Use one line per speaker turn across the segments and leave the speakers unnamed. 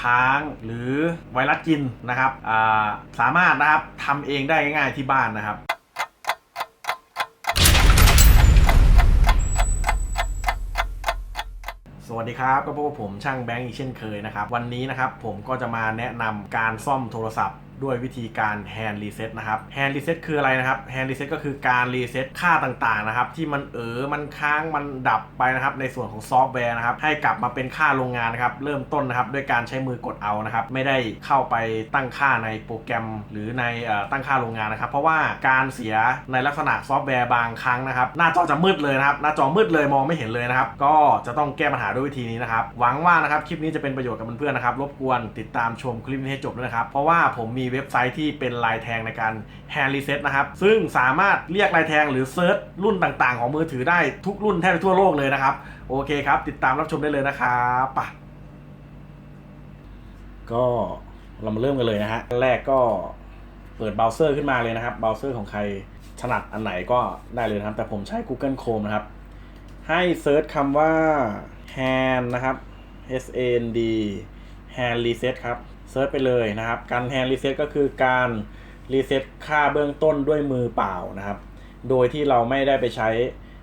ค้างหรือไวรัสกินนะครับาสามารถนะครับทำเองได้ง่ายๆที่บ้านนะครับสวัสดีครับ ก็พบกับผมช่างแบงค์อีกเช่นเคยนะครับ วันนี้นะครับผมก็จะมาแนะนำการซ่อมโทรศัพท์ ด้วยวิธีการ hand reset นะครับ hand reset คืออะไรนะครับ hand reset ก็คือการ reset ค่าต่างๆนะครับที่มันเออมันค้างมันดับไปนะครับในส่วนของซอฟต์แวร์นะครับให้กลับมาเป็นค่าโรงงานนะครับเริ่มต้นนะครับด้วยการใช้มือกดเอานะครับไม่ได้เข้าไปตั้งค่าในโปรแกรม หรือในตั้งค่าโรงงานนะครับ เพราะว่าการเสียในลักษณะซอฟต์แวร์บางครั้งนะครับหน้าจอจะมืดเลยนะครับหน้าจอมืดเลยมองไม่เห็นเลยนะครับก็จะต้องแก้ปัญหาด้วยวิธีนี้นะครับหวังว่านะครับคลิปนี้จะเป็นประโยชน์กับเพื่อนๆนะครับรบกวนติดตามชมคลิปนี้ให้จบด้วยนะครับเพราะว่าผมมีเว็บไซต์ที่เป็นลายแทงในการ hand reset นะครับ ซึ่งสามารถเรียกลายแทงหรือเซิร์ชรุ่นต่างๆ ของมือถือได้ทุกรุ่นแทบทั่วโลกเลยนะครับ โอเคครับ ติดตามรับชมได้เลยนะครับปะก็เรามาเริ่มกันเลยนะฮะแรกก็เปิดเบราว์เซอร์ขึ้นมาเลยนะครับเบราว์เซอร์ของใครถนัดอันไหนก็ได้เลยนะครับ แต่ผมใช้ Google Chrome นะครับ ให้เซิร์ชคำว่า hand นะครับ S A N D hand reset ครับ เซิร์ชไปเลยนะครับ การ hand reset ก็คือการ reset ค่าเบื้องต้นด้วยมือเปล่านะครับ โดยที่เราไม่ได้ไปใช้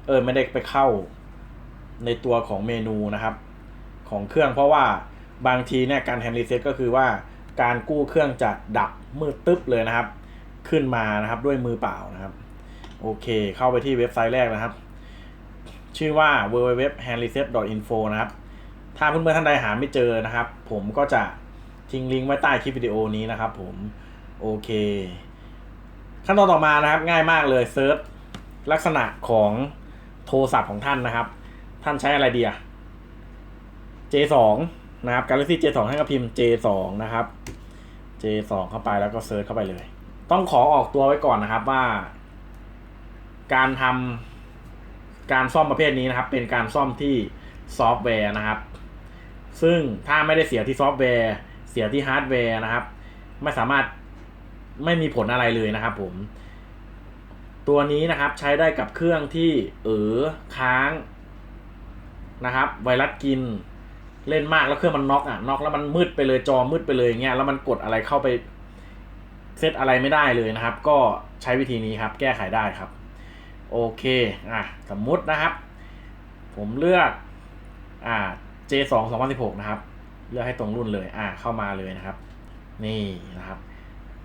เออไม่ได้ไปเข้าในตัวของเมนูนะครับ ของเครื่องเพราะว่าบางทีเนี่ยการ hand reset ก็คือว่าการกู้เครื่องจะดับมืดตึ๊บเลยนะครับ ขึ้นมานะครับด้วยมือเปล่านะครับ โอเค เข้าไปที่เว็บไซต์แรกนะครับ ชื่อว่า www.handreset.info นะครับ ถ้าเพื่อนๆท่านใดหาไม่เจอนะครับ ผมก็จะ ทิ้งลิงก์ไว้ใต้คลิปวิดีโอนี้นะครับผม โอเค ขั้นตอนต่อมานะครับง่ายมากเลยเซิร์ชลักษณะของโทรศัพท์ของท่านนะครับ ท่านใช้อะไรดีอะ J2 นะครับ Galaxy J2 ท่านก็พิมพ์ J2 นะครับ J2 เข้าไปแล้วก็เซิร์ชเข้าไปเลย ต้องขอออกตัวไว้ก่อนนะครับว่า การทำการซ่อมประเภทนี้นะครับ เป็นการซ่อมที่ซอฟต์แวร์นะครับ ซึ่งถ้าไม่ได้เสียที่ซอฟต์แวร์ เสียที่ฮาร์ดแวร์นะครับ ไม่สามารถไม่มีผลอะไรเลยนะครับผม ตัวนี้นะครับใช้ได้กับเครื่องที่เออค้างนะครับ ไวรัสกินเล่นมากแล้วเครื่องมันน็อกอะน็อกแล้วมันมืดไปเลยจอมืดไปเลยอย่างเงี้ยแล้วมันกดอะไรเข้าไปเซตอะไรไม่ได้เลยนะครับ ก็ใช้วิธีนี้ครับแก้ไขได้ครับ โอเคอะสมมุตินะครับ ผมเลือกอ่า J2 2016 นะครับ เลือกให้ตรงรุ่นเลยอ่าเข้ามาเลยนะครับ นี่นะครับ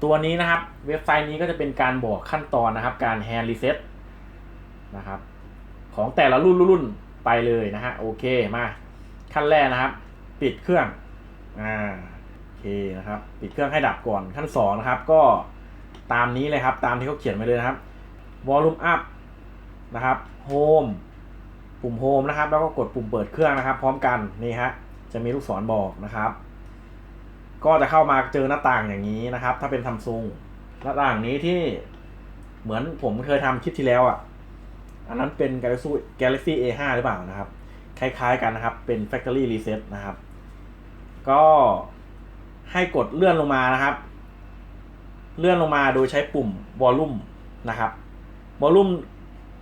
ตัวนี้นะครับ เว็บไซต์นี้ก็จะเป็นการบอกขั้นตอนนะครับ การ hand reset นะครับ ของแต่ละรุ่นรุ่นไปเลยนะฮะโอเคมาขั้นแรกนะครับ ปิดเครื่องอ่าโอเคนะครับ ปิดเครื่องให้ดับก่อนขั้นสองนะครับ ก็ตามนี้เลยครับ ตามที่เขาเขียนไว้เลยนะครับ volume up นะครับ home ปุ่ม home นะครับ แล้วก็กดปุ่มเปิดเครื่องนะครับ พร้อมกันนี่ฮะ จะมีลูกศรบอกนะครับ ก็จะเข้ามาเจอหน้าต่างอย่างนี้นะครับ ถ้าเป็นซัมซุงหน้าต่างนี้ที่เหมือนผมเคยทำคลิปที่แล้วอะ อันนั้นเป็น Galaxy Galaxy A5 หรือเปล่านะครับ คล้ายๆกันนะครับ เป็น Factory Reset นะครับ ก็ให้กดเลื่อนลงมานะครับ เลื่อนลงมาโดยใช้ปุ่ม Volume นะครับ Volume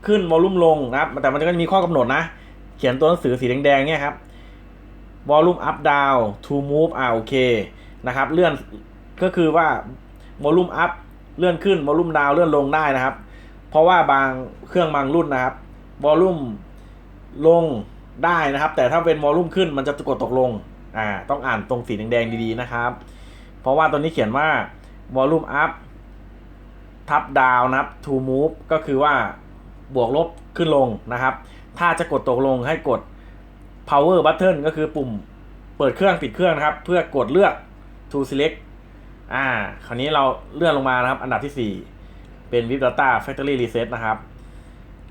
ขึ้น Volume ลงนะครับ แต่มันก็จะมีข้อกำหนดนะ เขียนตัวหนังสือสีแดงๆเนี่ยครับ Volume up down to move อ่าโอเคนะครับ เลื่อนก็คือว่า Volume up เลื่อนขึ้น Volume down เลื่อนลงได้นะครับ เพราะว่าบางเครื่องบางรุ่นนะครับ Volume ลงได้นะครับ แต่ถ้าเป็น Volume ขึ้นมันจะกดตกลงอ่าต้องอ่านตรงสีแดงๆดีๆนะครับ เพราะว่าตัวนี้เขียนว่า Volume up ทับดาวนะครับ to move ก็คือว่าบวกลบขึ้นลงนะครับ ถ้าจะกดตกลงให้กด power button ก็คือปุ่มเปิดเครื่องปิดเครื่องนะครับ เพื่อกดเลือก to select อ่า คราวนี้เราเลื่อนลงมานะครับ อันดับที่ 4 เป็น VIP Data Factory Reset นะครับ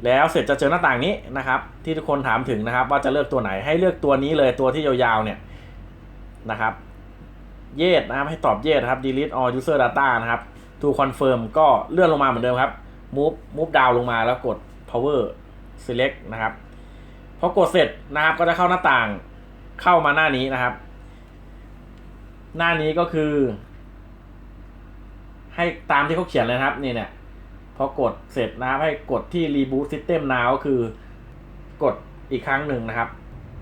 แล้วเสร็จจะเจอหน้าต่างนี้นะครับ ที่ทุกคนถามถึงนะครับ ว่าจะเลือกตัวไหนให้เลือกตัวนี้เลยตัวที่ยาวๆเนี่ยนะครับเยสนะครับให้ตอบเยสนะครับ delete all user data นะครับ to confirm ก็เลื่อนลงมาเหมือนเดิมครับ move move down ลงมาแล้วกด power select นะครับ พอกดเสร็จนะครับก็จะเข้าหน้าต่างเข้ามาหน้านี้นะครับ หน้านี้ก็คือ ให้ตามที่เขาเขียนเลยครับนี่เนี่ยพอกดเสร็จนะครับให้กดที่ reboot system now ก็คือกดอีกครั้งหนึ่งนะครับ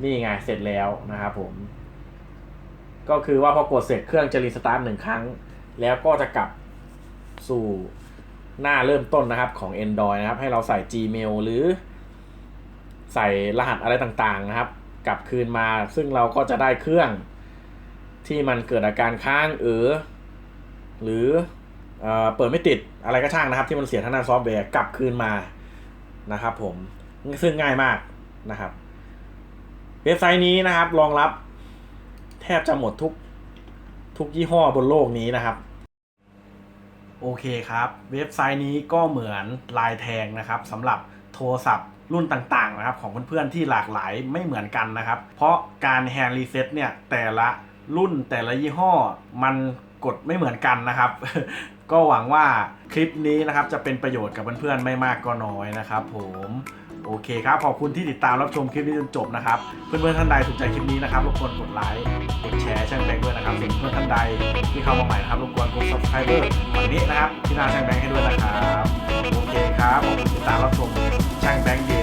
นี่ไงเสร็จแล้วนะครับผม ก็คือว่าพอกดเสร็จเครื่องจะรีสตาร์ทหนึ่งครั้ง แล้วก็จะกลับสู่หน้าเริ่มต้นนะครับของ Android นะครับ ให้เราใส่ Gmail หรือ ใส่รหัสอะไรต่างๆนะครับ กลับคืนมาซึ่งเราก็จะได้เครื่องที่มันเกิดอาการค้างเออหรือเออเปิดไม่ติดอะไรก็ช่างนะครับ ที่มันเสียทางด้านซอฟต์แวร์กลับคืนมานะครับผมซึ่งง่ายมากนะครับ เว็บไซต์นี้นะครับรองรับ แทบจะหมดทุกทุกยี่ห้อบนโลกนี้นะครับ โอเคครับ เว็บไซต์นี้ก็เหมือนลายแทงนะครับสำหรับ รศัพท์รุ่นต่างๆนะครับของเพื่อนๆที่หลากหลายไม่เหมือนกันนะครับ เพราะการแฮนด์รีเซ็ตเนี่ยแต่ละรุ่นแต่ละยี่ห้อมันกดไม่เหมือนกันนะครับ ก็หวังว่าคลิปนี้นะครับจะเป็นประโยชน์กับเพื่อนๆไม่มากก็น้อยนะครับผมโอเคครับ ขอบคุณที่ติดตามรับชมคลิปนี้จนจบนะครับ เพื่อนๆท่านใดถูกใจคลิปนี้นะครับรบกวนกดไลค์กดแชร์ช่างแบงค์ด้วยนะครับส่วนเพื่อนท่านใดที่เข้ามาใหม่นะครับรบกวนกด subscriber ฝั่งนี้นะครับที่หน้าช่างแบงค์ให้ด้วยนะครับ โอเคครับขอบคุณที่ติดตามรับชม Chang Bang Day.